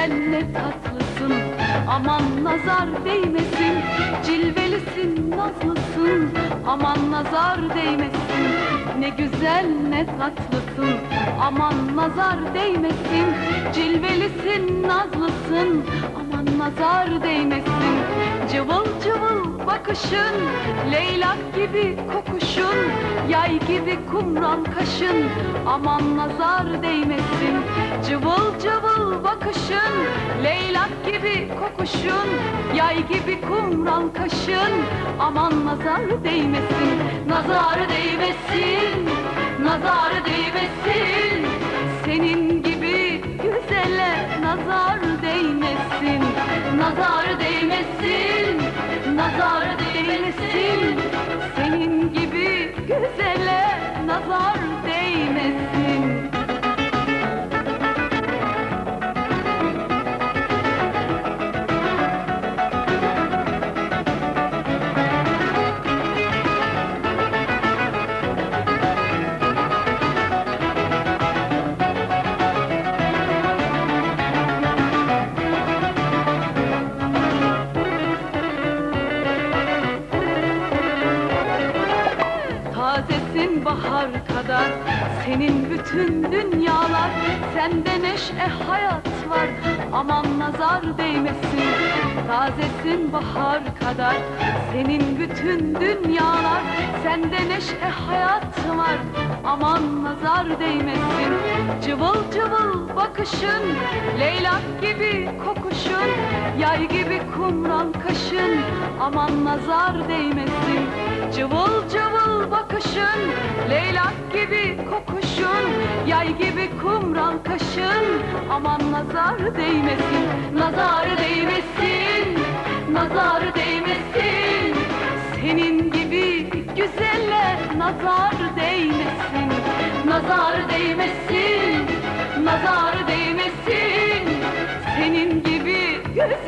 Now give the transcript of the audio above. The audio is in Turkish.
Güzel ne tatlısın Aman nazar değmesin. Cilvelisin nazlısın Aman nazar değmesin. Ne güzel ne tatlısın Aman nazar değmesin. Cilvelisin nazlısın Aman nazar değmesin. Cıvıl bakışın Leylak gibi kokuşun Yay gibi kumral kaşın. Aman nazar değmesin Cıvıl cıvıl bakışın. Leylak gibi kokuşun Yay gibi kumral kaşın. Aman nazar değmesin Nazar değmesin Nazar değmesin. Senin gibi güzele nazar değmesin Nazar değmesin Nazar Tazesin bahar kadar Senin bütün dünyalar Sende neşe hayat var. Aman nazar değmesin Tazesin bahar kadar Senin bütün dünyalar Sende neşe hayat var. Aman nazar değmesin Cıvıl cıvıl bakışın Leylak gibi kokuşun Yay gibi kumral kaşın. Aman nazar değmesin Cıvıl cıvıl bakışın Leylak gibi kokuşun Yay gibi kumral kaşın. Aman nazar değmesin Nazar değmesin Nazar değmesin. Senin gibi güzelle nazar değmesin Nazar değmesin Nazar değmesin. Senin gibi güzel